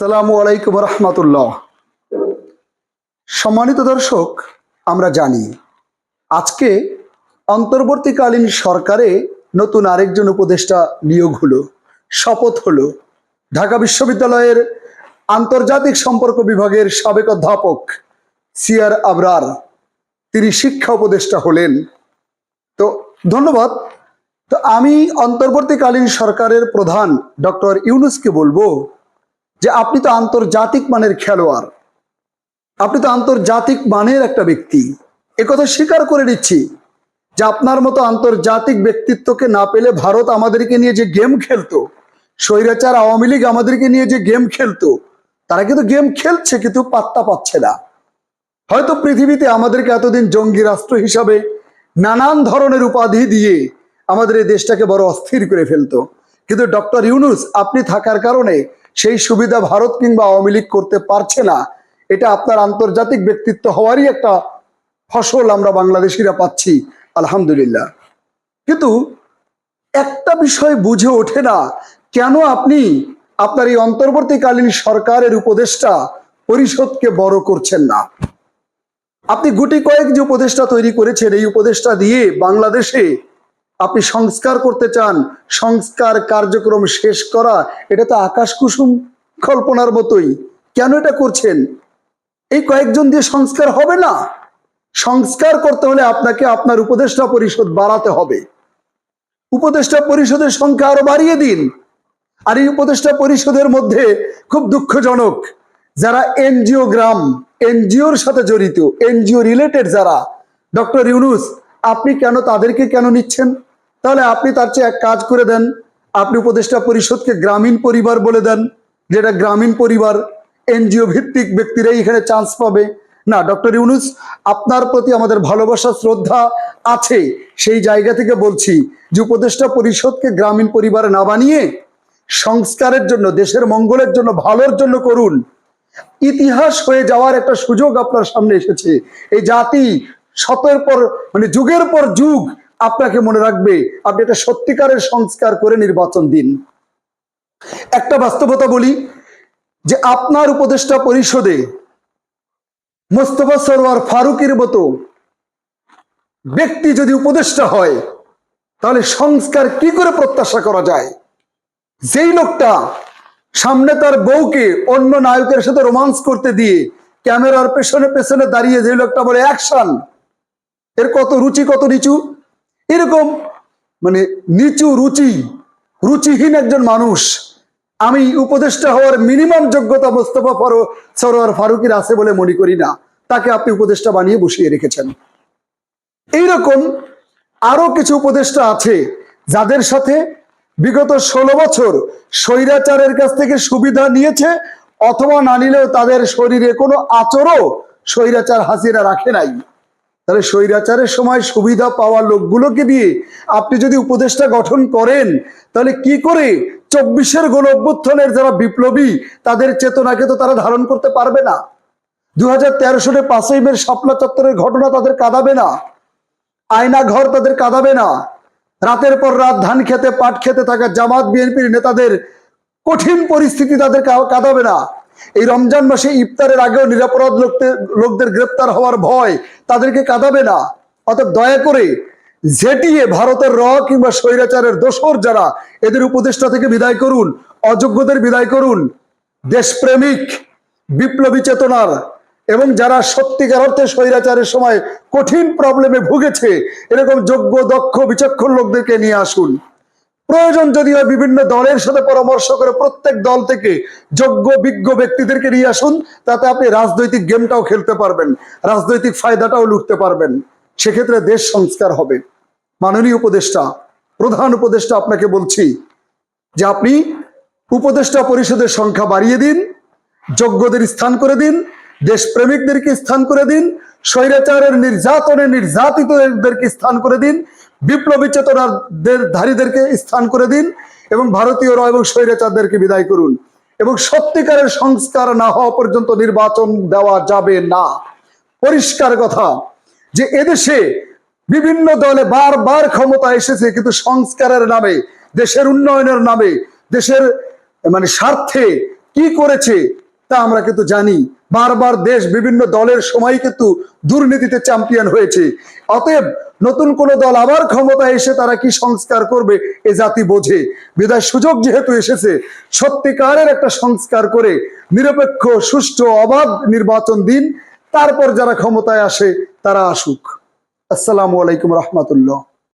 সালামু আলাইকুম রহমতুল্লাহ। সম্মানিত দর্শক, আমরা জানি, আজকে অন্তর্বর্তীকালীন সরকারে নতুন আরেকজন উপদেষ্টা নিয়োগ হলো, শপথ হলো। ঢাকা বিশ্ববিদ্যালয়ের আন্তর্জাতিক সম্পর্ক বিভাগের সাবেক অধ্যাপক সিয়ার আবরার, তিনি শিক্ষা উপদেষ্টা হলেন। তো ধন্যবাদ। তো আমি অন্তর্বর্তীকালীন সরকারের প্রধান ডক্টর ইউনুসকে বলব যে আপনি তো আন্তর্জাতিক মানের খেলোয়াড়। আপনি তো আন্তর্জাতিক মানের একটা ব্যক্তি। একথা স্বীকার করে নিচ্ছি যে আপনার মতো আন্তর্জাতিক ব্যক্তিত্বকে না পেলে ভারত আমাদেরকে নিয়ে যে গেম খেলতো, স্বৈরাচার আওয়ামী লীগ আমাদেরকে নিয়ে যে গেম খেলতো, তারা কিন্তু গেম খেলছে কিন্তু পাত্তা পাচ্ছে না। হয়তো পৃথিবীতে আমাদেরকে এতদিন জঙ্গি রাষ্ট্র হিসাবে নানান ধরনের উপাধি দিয়ে আমাদের এই দেশটাকে বড় অস্থির করে ফেলতো। কিন্তু ডক্টর ইউনুস, আপনি থাকার কারণে সেই সুবিধা ভারত কিংবা আওয়ামী লীগ করতে পারছে না। এটা আপনার আন্তর্জাতিক ব্যক্তিত্ব হওয়ারই একটা ফসল আমরা বাংলাদেশিরা পাচ্ছি, আলহামদুলিল্লাহ। কিন্তু একটা বিষয় বুঝে ওঠে না, কেন আপনি আপনার এই অন্তর্বর্তীকালীন সরকারের উপদেষ্টা পরিষদকে বড় করছেন না? আপনি গুটি কয়েক যে উপদেষ্টা তৈরি করেছেন, এই উপদেষ্টা দিয়ে বাংলাদেশে আপনি সংস্কার করতে চান, সংস্কার কার্যক্রম শেষ করা, এটা তো আকাশ কুসুম কল্পনার মতোই। কেন এটা করছেন? এই কয়েকজন দিয়ে সংস্কার হবে না। সংস্কার করতে হলে আপনাকে আপনার উপদেষ্টা পরিষদ বাড়াতে হবে। উপদেষ্টা পরিষদের সংখ্যা আরও বাড়িয়ে দিন। আর এই উপদেষ্টা পরিষদের মধ্যে খুব দুঃখজনক, যারা এনজিও গ্রাম, এনজিওর সাথে জড়িত, এনজিও রিলেটেড যারা, ডক্টর ইউনুস, আপনি কেন তাদেরকে কেন নিচ্ছেন? তাহলে আপনি তার চেয়ে এক কাজ করে দেন। আপনি উপদেষ্টা পরিষদকে গ্রামীণ পরিবার বলে দেন, যেটা গ্রামীণ পরিবার এনজিও ভিত্তিক ব্যক্তিরাই এখানে চান্স পাবে। না ডক্টর ইউনুস, আপনার প্রতি আমাদের ভালোবাসা, শ্রদ্ধা আছে। সেই জায়গা থেকে বলছি যে উপদেষ্টা পরিষদকে গ্রামীণ পরিবারে না বানিয়ে সংস্কারের জন্য, দেশের মঙ্গলের জন্য, ভালোর জন্য করুন। ইতিহাস হয়ে যাওয়ার একটা সুযোগ আপনার সামনে এসেছে। এই জাতি শতের পর মানে যুগের পর যুগ আপনাকে মনে রাখবে, আপনি একটা সত্যিকারের সংস্কার করে নির্বাচন দিন। একটা বাস্তবতা বলি, যে আপনার উপদেষ্টা পরিষদে মোস্তফা সরোয়ার ফারুকের মতো ব্যক্তি যদি উপদেষ্টা হয়, তাহলে সংস্কার কি করে প্রত্যাশা করা যায়? যেই লোকটা সামনে তার বউকে অন্য নায়কের সাথে রোমান্স করতে দিয়ে ক্যামেরার পেছনে পেছনে দাঁড়িয়ে যে লোকটা বলে, অ্যাকশন! এর কত রুচি, কত নিচু? এরকম মানে নিচু রুচি, রুচিহীন একজন মানুষ। আমি উপদেষ্টা হওয়ার মিনিমাম যোগ্যতা মোস্তফা ফারু, সরোয়ার ফারুকের আছে বলে মনে করি না। তাকে আপনি উপদেষ্টা বানিয়ে বসিয়ে রেখেছেন। এইরকম আরও কিছু উপদেষ্টা আছে যাদের সাথে বিগত ষোলো বছর স্বৈরাচারের কাছ থেকে সুবিধা নিয়েছে, অথবা না নিলেও তাদের শরীরে কোনো আচরও স্বৈরাচার হাসিনা রাখে নাই। তাহলে স্বৈরাচারের সময় সুবিধা পাওয়া লোকগুলোকে দিয়ে আপনি যদি উপদেষ্টা গঠন করেন, তাহলে কি করে চব্বিশের গণ অভ্যুত্থানের যারা বিপ্লবী, তাদের চেতনাকে তো তারা ধারণ করতে পারবে না? দু হাজার তেরো সালে পাঁচই মের শাপলা চত্বরের ঘটনা তাদের কাঁদাবে না। আয়না ঘর তাদের কাঁদাবে না। রাতের পর রাত ধান খেতে, পাট খেতে থাকা জামাত বিএনপির নেতাদের কঠিন পরিস্থিতি তাদের কাঁদাবে না। এই রমজান মাসে ইফতারের আগেও নিরাপরাধ লোকদের লোকদের গ্রেপ্তার হওয়ার ভয় তাদেরকে কাঁদাবে না। অতএব দয়া করে ঝেটিয়ে ভারতের র কিংবা স্বৈরাচারের দোসর যারা, এদের উপদেষ্টা থেকে বিদায় করুন, অযোগ্যদের বিদায় করুন। দেশপ্রেমিক, বিপ্লবী চেতনার এবং যারা সত্যিকার অর্থে স্বৈরাচারের সময় কঠিন প্রবলেমে ভুগেছে, এরকম যোগ্য, দক্ষ, বিচক্ষণ লোকদেরকে নিয়ে আসুন। প্রয়োজন যদি হয় বিভিন্ন দলের সাথে পরামর্শ করে প্রত্যেক দল থেকে যোগ্য, বিজ্ঞ ব্যক্তিদেরকে নিয়ে আসুন, তাতে আপনি রাজনৈতিক গেমটাও খেলতে পারবেন, রাজনৈতিক ফায়দাটাও লুটতে পারবেন। সেক্ষেত্রে দেশ সংস্কার হবে। মাননীয় উপদেষ্টা, প্রধান উপদেষ্টা, আপনাকে বলছি যে আপনি উপদেষ্টা পরিষদের সংখ্যা বাড়িয়ে দিন, যোগ্যদের স্থান করে দিন, দেশপ্রেমিকদেরকে স্থান করে দিন, স্বৈরাচারের নির্যাতনে নির্যাতিতদেরকে স্থান করে দিন বিপ্লবী চেতনাদের ধারীদেরকে স্থান করে দিন এবং ভারতীয় র এবং স্বৈরাচারদেরকে বিদায় করুন। এবং সত্যিকারের সংস্কার না হওয়া পর্যন্ত নির্বাচন দেওয়া যাবে না। পরিষ্কার কথা যে এদেশে বিভিন্ন দলে বারবার ক্ষমতা এসেছে, কিন্তু সংস্কারের নামে, দেশের উন্নয়নের নামে, দেশের মানে স্বার্থে কি করেছে তা আমরা কিন্তু জানি। বারবার দেশ বিভিন্ন দলের সময় কিন্তু দুর্নীতিতে চ্যাম্পিয়ন হয়েছে। অতএব নতুন কোন দল আবার ক্ষমতায় এসে তারা কি সংস্কার করবে এ জাতি বোঝে। বিদায় সুযোগ যেহেতু এসেছে, সত্যিকারের একটা সংস্কার করে নিরপেক্ষ, সুষ্ঠু, অবাধ নির্বাচন দিন, তারপর যারা ক্ষমতায় আসে তারা আসুক। আসসালামু আলাইকুম রহমতুল্লাহ।